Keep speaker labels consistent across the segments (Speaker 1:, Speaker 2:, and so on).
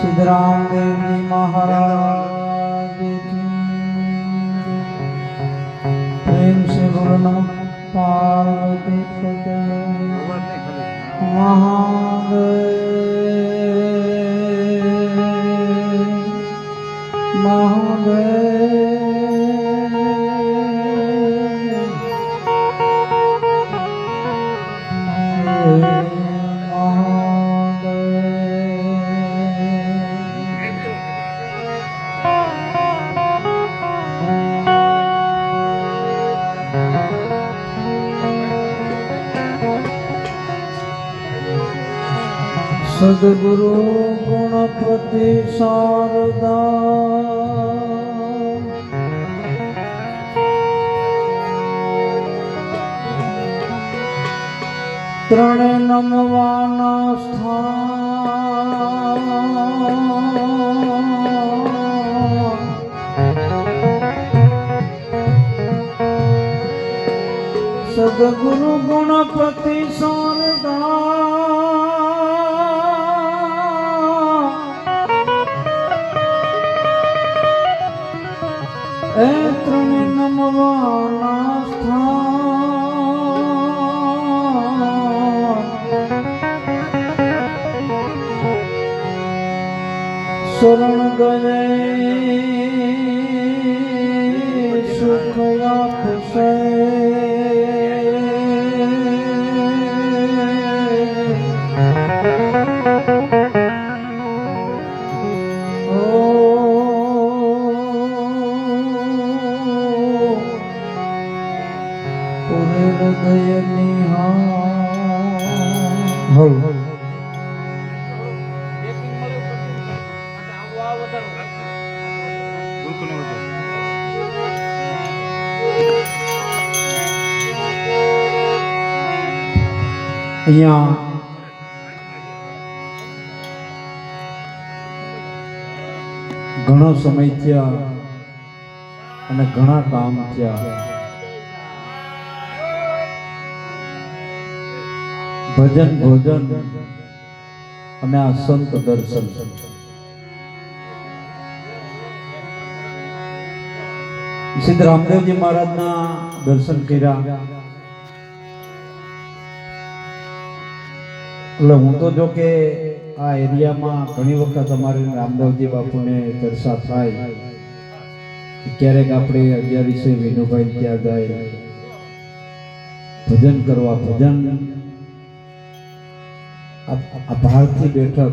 Speaker 1: સિદ્ધરામ દેવજી મહારાજ પ્રેમ સે બોલો નમઃ પાર્વતી મહાદેવ મહાદેવ સદગુરુ ગુણપતિ શારદા ત્રણે નમવાના સ્થાન. સદગુરુ ગુણપતિ શારદા શરણ ગયે અહીંયા ઘણો સમય થયા અને ઘણા કામ થયા. ભજન, ભોજન અને આ સંત દર્શન. સિદ્ધ રામદેવજી મહારાજના દર્શન કર્યા. એટલે હું તો જો કે આ એરિયામાં ઘણી વખત અમારે રામદેવજી બાપુને ચર્ચા થાય. ક્યારેક આપણે અગિયારીસે વિનુભાઈ ત્યાં જાય. ભજન કરવા, ભજન. આ ભારતી બેઠક.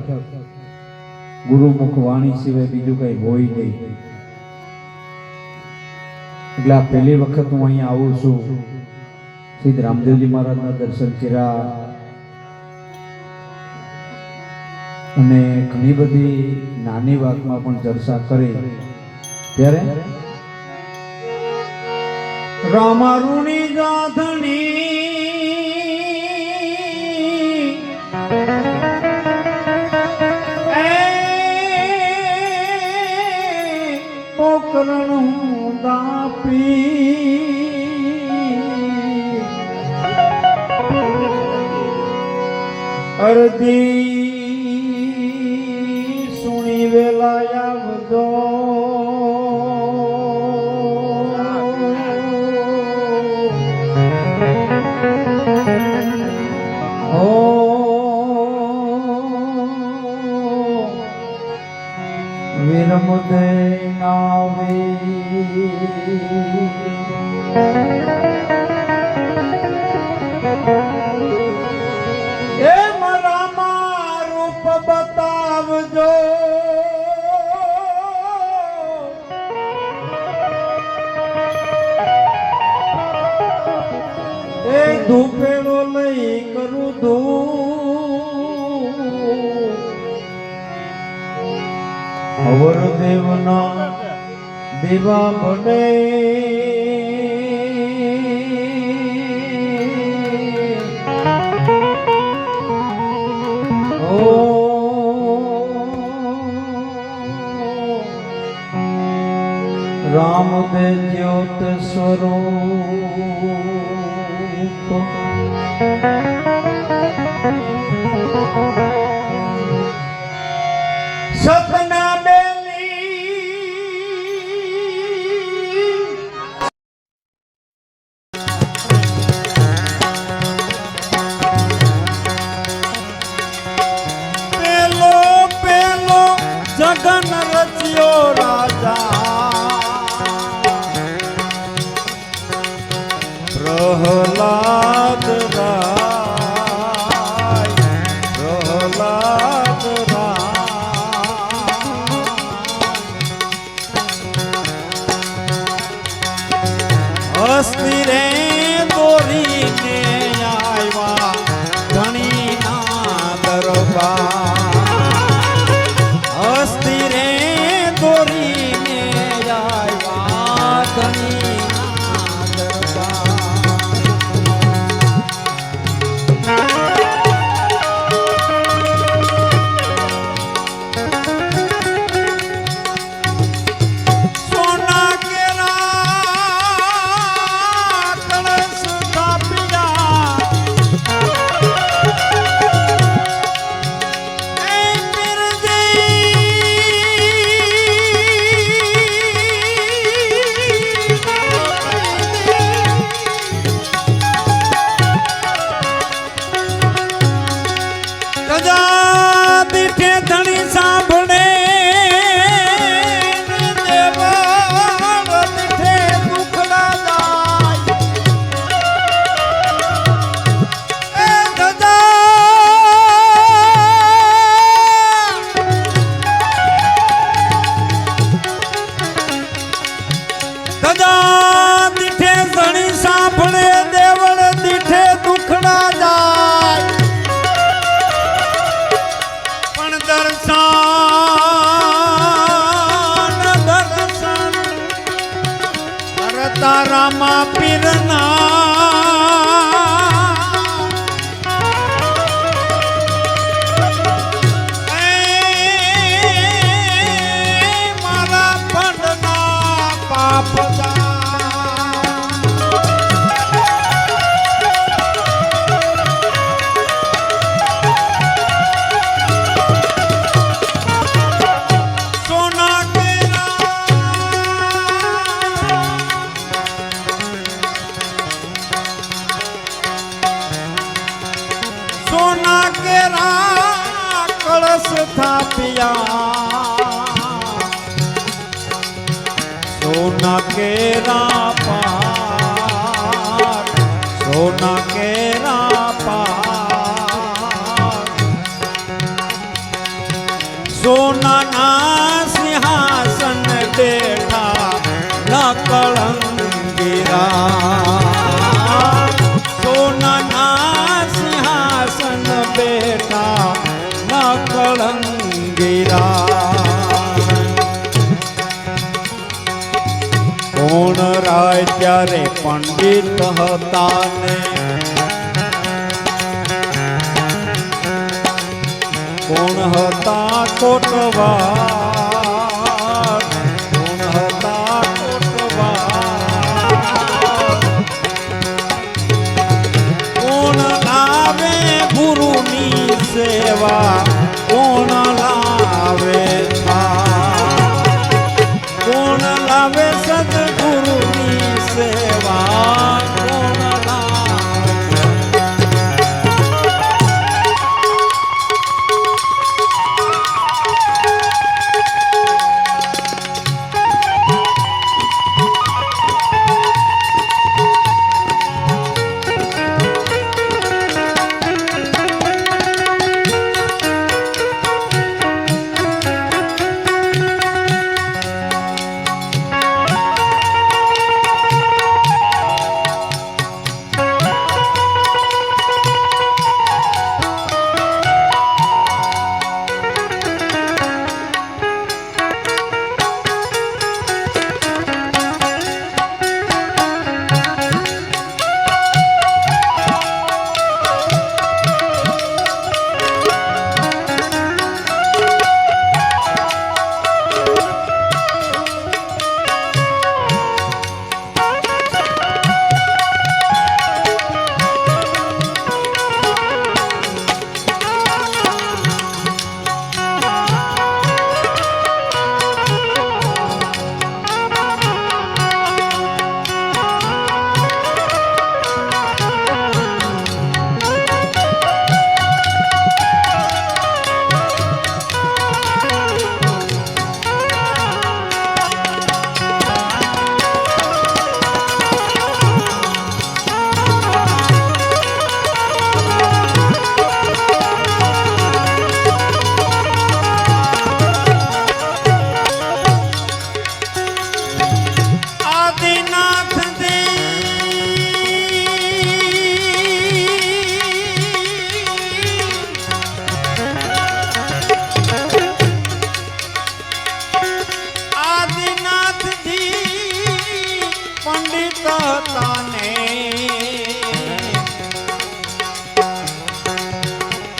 Speaker 1: ગુરુમુખ વાણી સિવાય બીજું કઈ હોય નહીં. એટલે આ પહેલી વખત હું અહીંયા આવું છું. સિદ્ધ રામદેવજી મહારાજના દર્શન કર્યા. અને ઘણી બધી નાની વાતમાં પણ ચર્ચા કરી. ત્યારે? રામારુણી ગાધણી, એ પોકરણ દાપી. અરધી রহমতে নাবি Thank you. થાય ત્યારે પંડિત હતા ને. કોણ હતા કોટવા?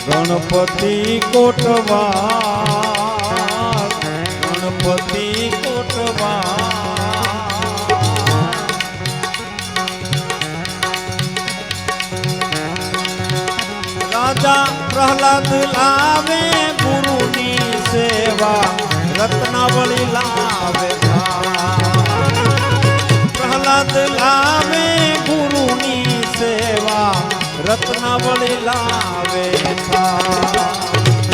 Speaker 1: गणपति कोटवा। गणपति कोटवा। राजा प्रहलाद
Speaker 2: लावे गुरु सेवा रत्नावली लावे પ્રહલાદ લાવે ગુરુની સેવા રત્નાવળી લાવે વેધી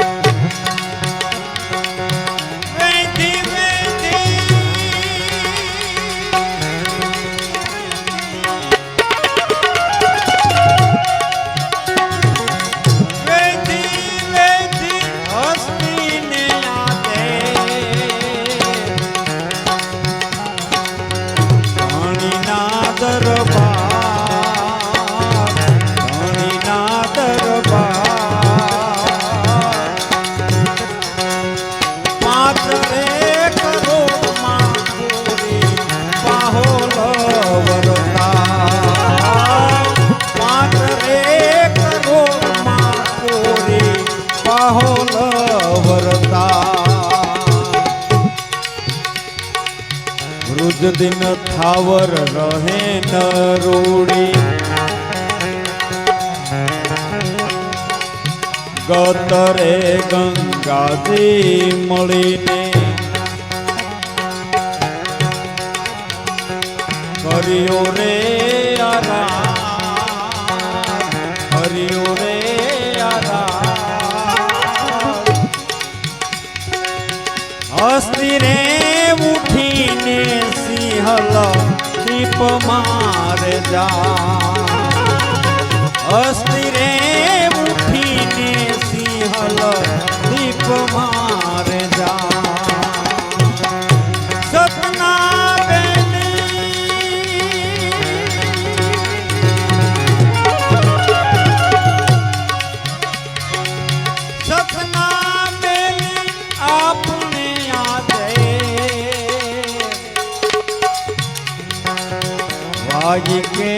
Speaker 2: ગતરે ગંગાજી મળીને કર્યો રે આરા કર્યો રે આરામ. હસ્તી રે ઉઠીને સિંહલ દીપ મારે જા. હસ્તી ஆகிக்கே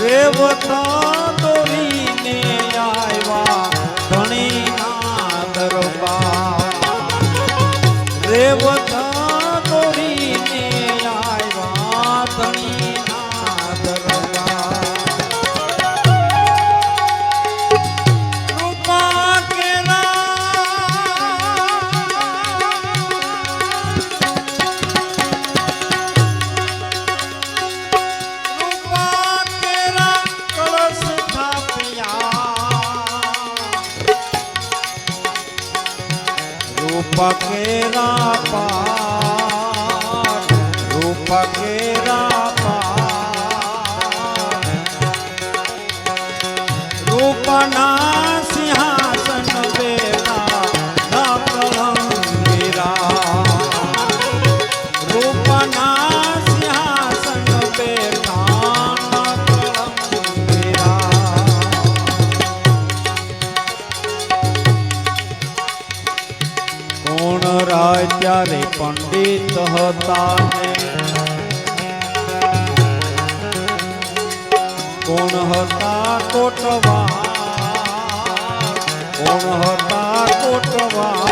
Speaker 2: રેવતા હતા કોણ હતા કોટવા? કોણ હતા કોટવા?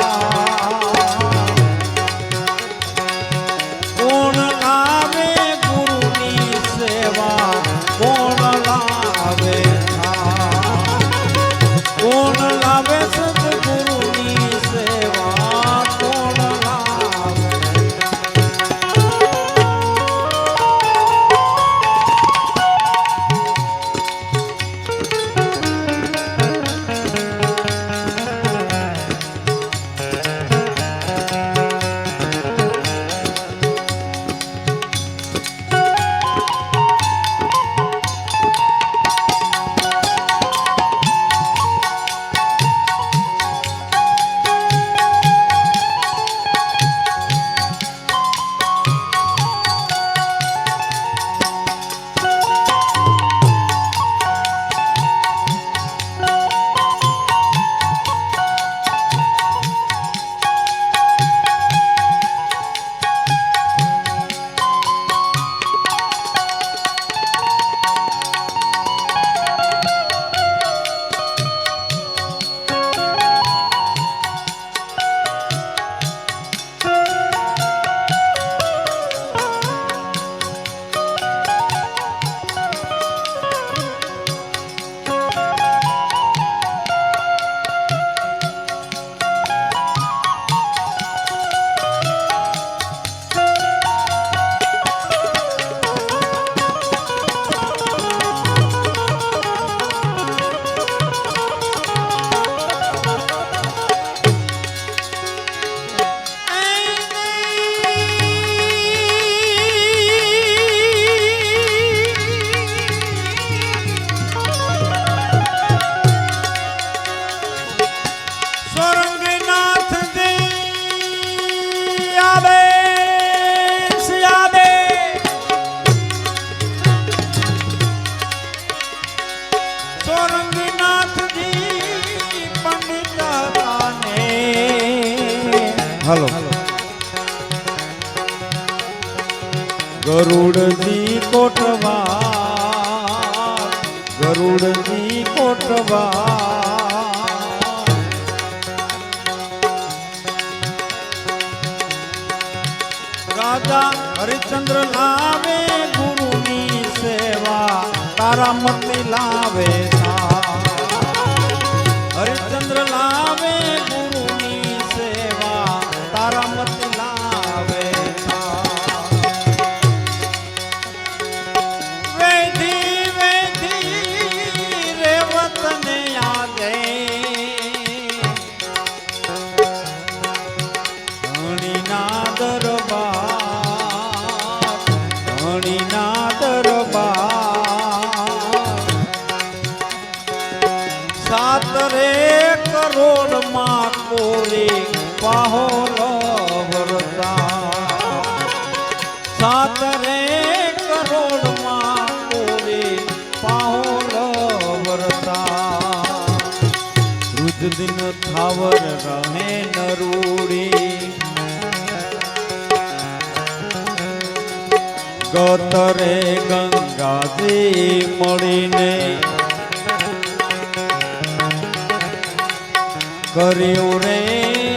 Speaker 2: કરે ગંગાજી મળીને કર્યું રે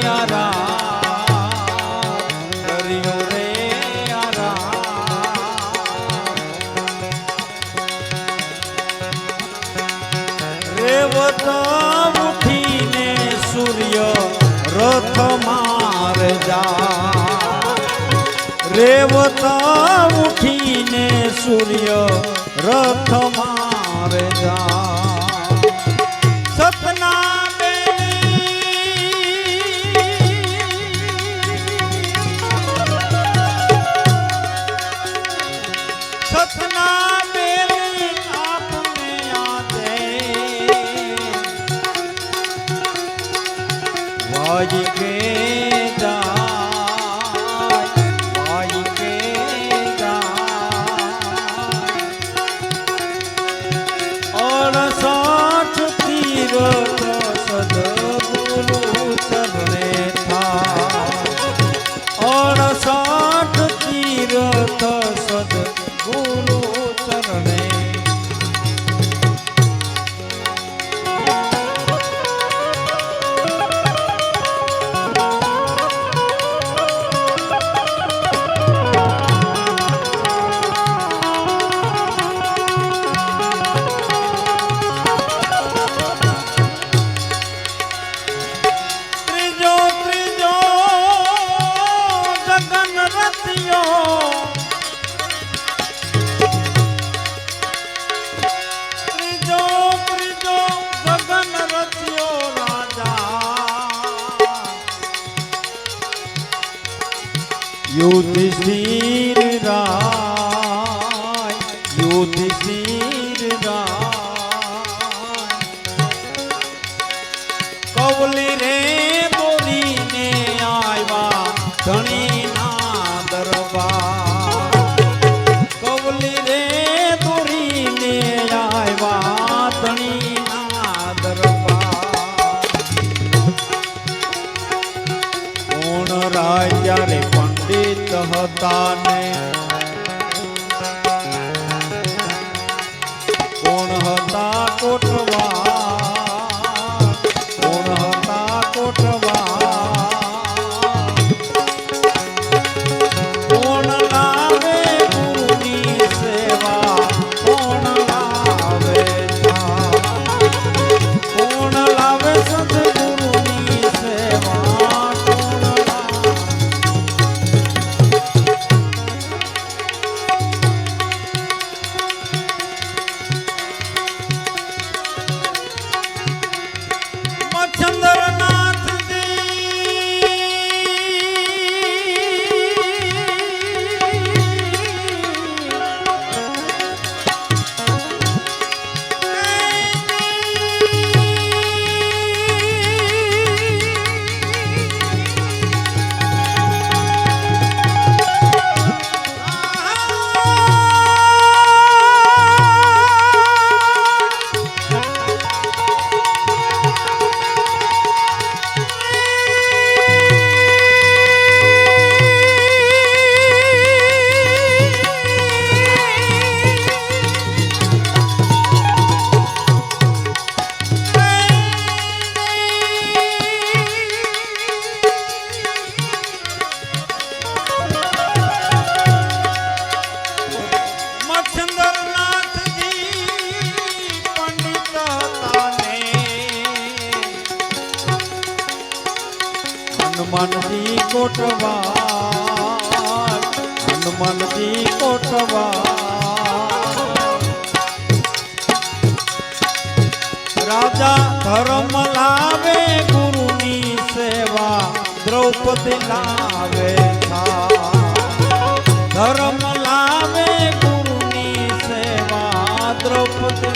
Speaker 2: રેવતા ઉઠીને સૂર્ય રથ મારે જા સતના સતના দুধি હનુમાનજી કોટવા હનુમાનજી કોટવા રાજા ધર્મ લાવે, ગુરુની સેવા દ્રૌપદી લાવે ધર્મ લાવે, ગુરુની સેવા દ્રૌપદી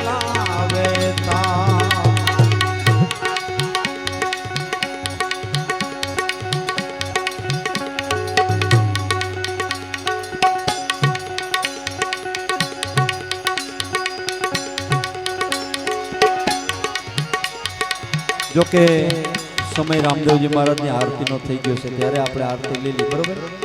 Speaker 2: જોકે સમય રામદેવજી મહારાજની આરતીનો થઈ ગયો છે ત્યારે આપણે આરતી લઈ લઈએ બરોબર?